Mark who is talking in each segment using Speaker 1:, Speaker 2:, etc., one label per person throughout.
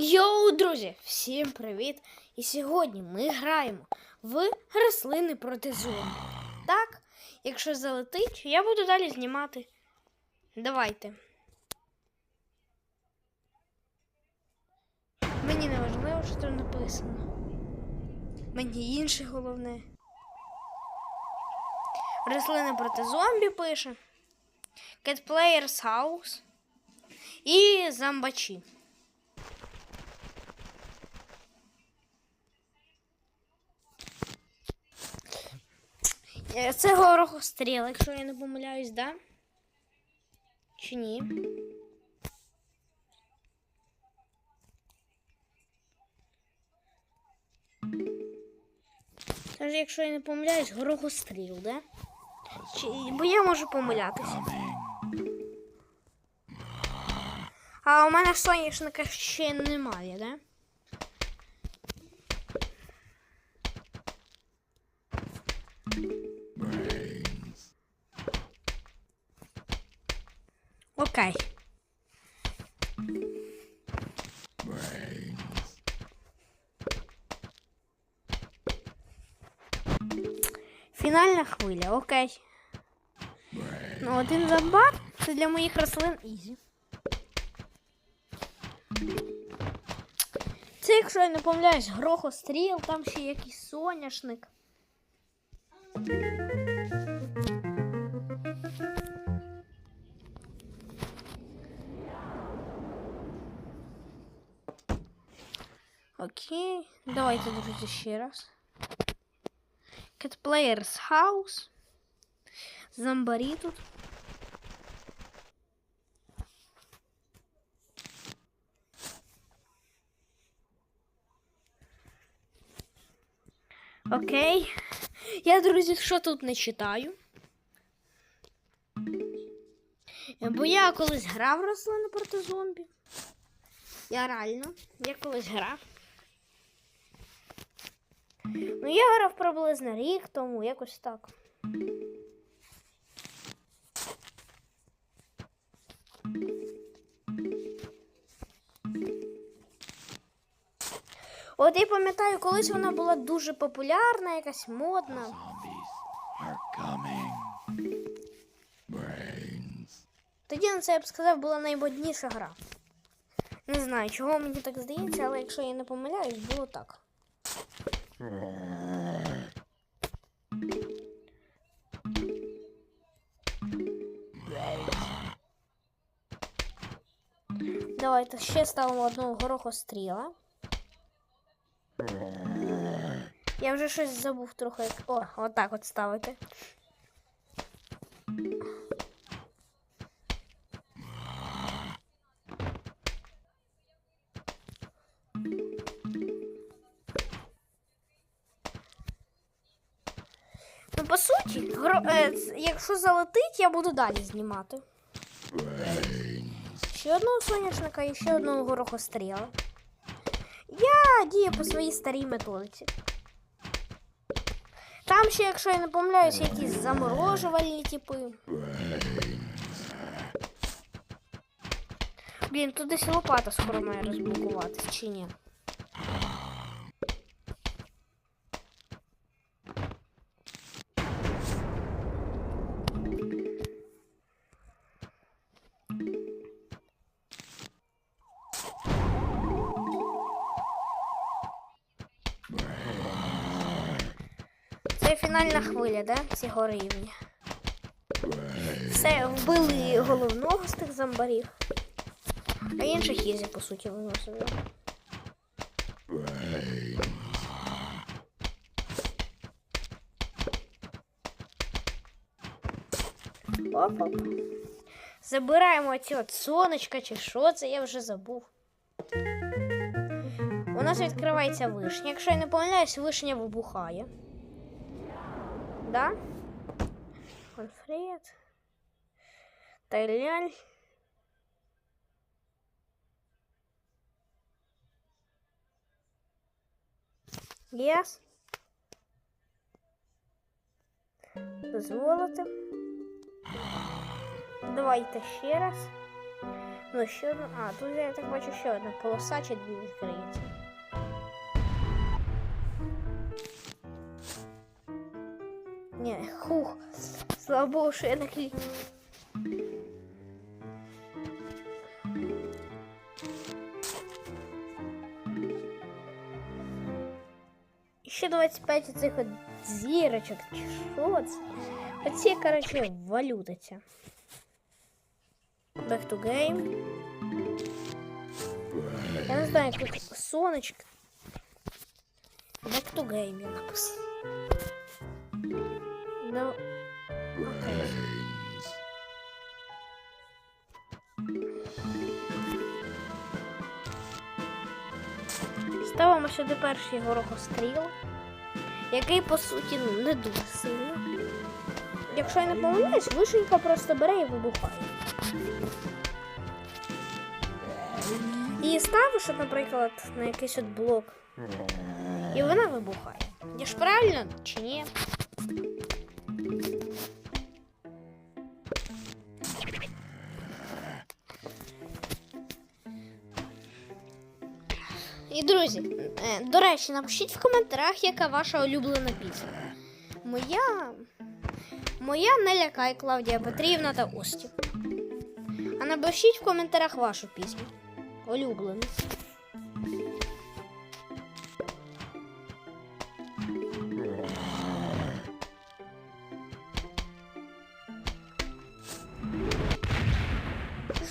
Speaker 1: Йоу, друзі! Всім привіт! І сьогодні ми граємо в рослини проти зомбі. Так, якщо залетить, я буду далі знімати. Давайте. Мені не важливо, що там написано. Мені інше головне. Рослини проти зомбі пише. Cat Players House. І зомбачі. Це горохостріл, якщо я не помиляюсь, да? Чи ні? Каже, якщо я не помиляюсь, горохостріл, да? Чи... Бо я можу помилятися. А у мене соняшника ще немає, да? Окей. Фінальна хвиля, окей. Ну, один зомбар це для моїх рослин ізі. Це, якщо я не помиляюсь, грохостріл, там ще якийсь соняшник. Окей, давайте, друзі, ще раз. Cat Players House. Зомбарі тут. Окей. Я, друзі, що тут не читаю. Бо я колись грав рослини проти зомбі. Я реально, я колись грав. Ну, я грав приблизно рік тому, якось так. От я пам'ятаю, колись вона була дуже популярна, якась модна. Тоді на це я б сказав, була наймодніша гра. Не знаю, чого мені так здається, але якщо я не помиляюсь, було так. Давайте ще ставимо одного горохостріла. Я вже щось забув трохи. О, отак от ставити. Суті, гро... е, якщо залетить, я буду далі знімати. Ще одного соняшника і ще одного горохостріла. Я дію по своїй старій методиці. Там ще, якщо я не помиляюсь, якісь заморожувальні типи. Блін, тут десь лопата скоро має розблокуватись, чи ні? Це фінальна хвиля, да? Цього рівня. Все, вбили головного з тих зомбарів. А інших ізі, по суті, виносили. Оп-оп. Забираємо ці от сонечка чи що це, я вже забув. У нас відкривається вишня. Якщо я не помиляюсь, вишня вибухає. Да? Конфрет. Тайляль. Yes. Дозволити. Давайте ще раз. Ну, ще одна. А, тут я так бачу ще одна полоса чи дві відкриється. Ні, хух. Слава Богу, що я на клік. І Ще 25 цих от зірочок. Чи що це? Оці, коротше, валюта ця. Back to game. Я не знаю, як сонечко. Back to game я написав. Ну, окей. Ставимо сюди перший горохостріл, який по суті ну, не дуже сильно. Якщо я не помиляюсь, вишенька просто бере і вибухає. І ставиш, наприклад, на якийсь от блок. І вона вибухає. Я ж правильно чи ні? І друзі, е, до речі, напишіть в коментарях, яка ваша улюблена пісня. Моя. Моя не лякай Клавдія Петрівна та Остів. А напишіть в коментарях вашу пісню. Улюблену.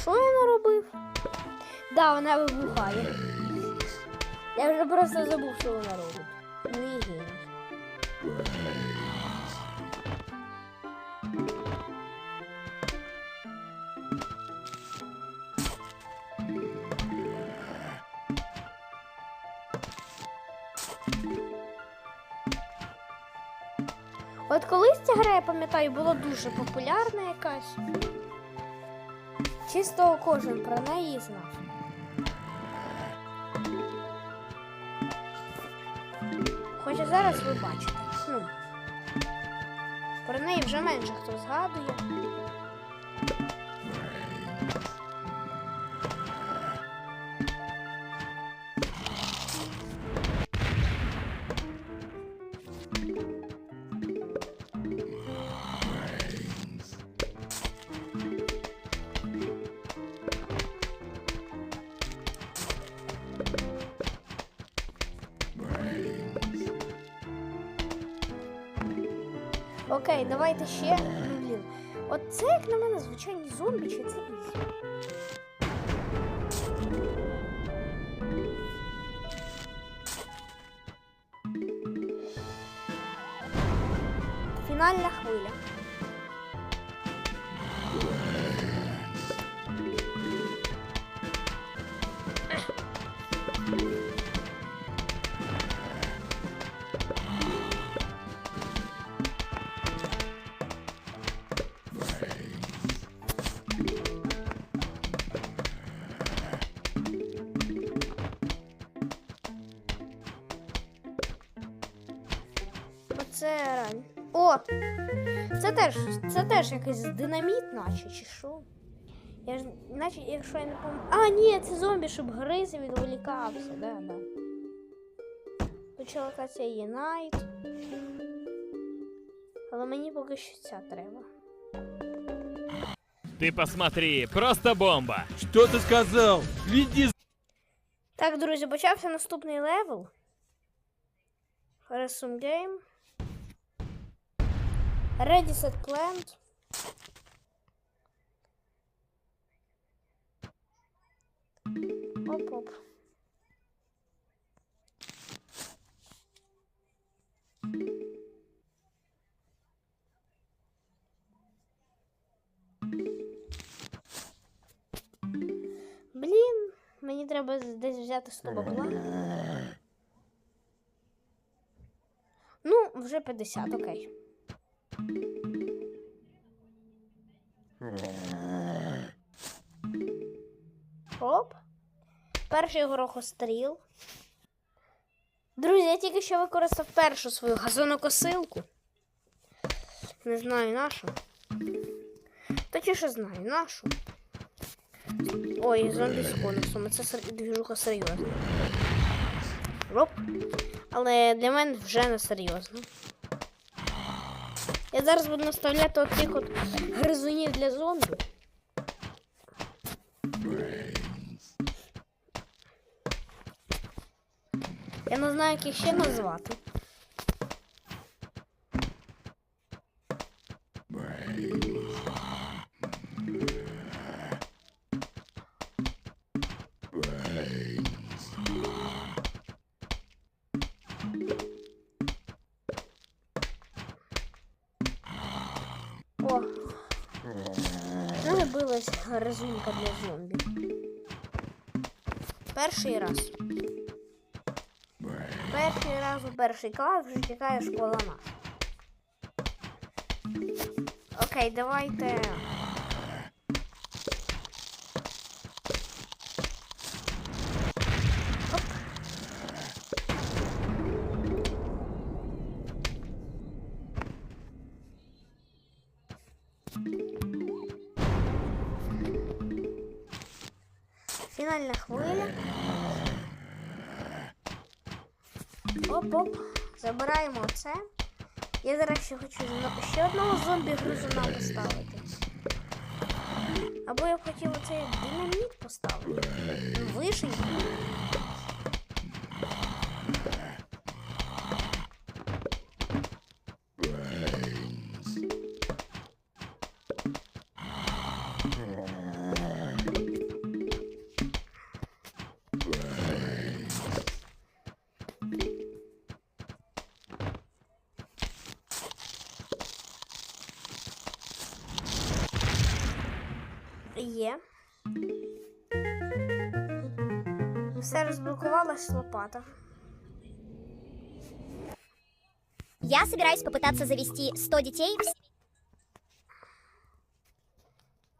Speaker 1: Що я наробив? Да, вона вибухає. Я вже просто забув, що вона робить. От колись ця гра, я пам'ятаю, була дуже популярна якась. Чисто кожен про неї знав. Хоча зараз ви бачите. Ну, про неї вже менше хто згадує. Окей, давайте ще. Ну, блін. От це, як на мене, звичайні зомбі, чи це ізі? Фінальна хвиля. Теж, це теж якийсь динаміт, наче, чи що? Я ж, наче, якщо я не пам'ятаю. А, ні, це зомбі, щоб гриз і відволікався, да, да. Тут ще локація є Найт. Але мені поки що ця треба.
Speaker 2: Ты посмотри, просто бомба.
Speaker 3: Что ты сказал? Веди
Speaker 1: Так, друзі, почався наступний левел. Resume game. Ready set plant. Оп-оп. Блін, мені треба десь взяти 100 бабла. Ну, вже 50, окей. Перший горохостріл. Друзі, я тільки що використав першу свою газонокосилку. Не знаю нашу. Точніше знаю нашу. Ой, зомбі з конусом. Це двіжуха серйозна. Оп. Але для мене вже не серйозно. Я зараз буду наставляти оцих от гризунів для зомбі. Я не знаю, як їх ще назвати. О, знадобилась гризунька для зомбі. Перший раз. Перший раз у перший клас вже чекає школа наша. Окей, давайте. Оп. Фінальна хвиля. Оп-оп. Забираємо це. Я зараз ще хочу ще одного зомбі-грузуна поставити. Або я б хотів оцей динаміт поставити. Вишень. Є. Все розблокувалась лопата.
Speaker 4: Я собираюсь попытаться завести 100 детей.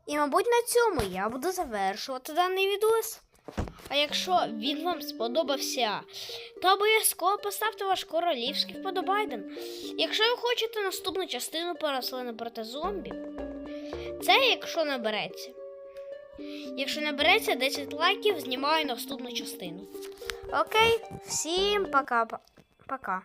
Speaker 1: І, мабуть, на цьому я буду завершувати даний відос. А якщо він вам сподобався, то обов'язково поставте ваш королівський вподобайден. Якщо ви хочете наступну частину по рослини проти зомбі, це якщо набереться. Якщо набереться 10 лайків, знімаю наступну частину. Окей, всім пока. Пока.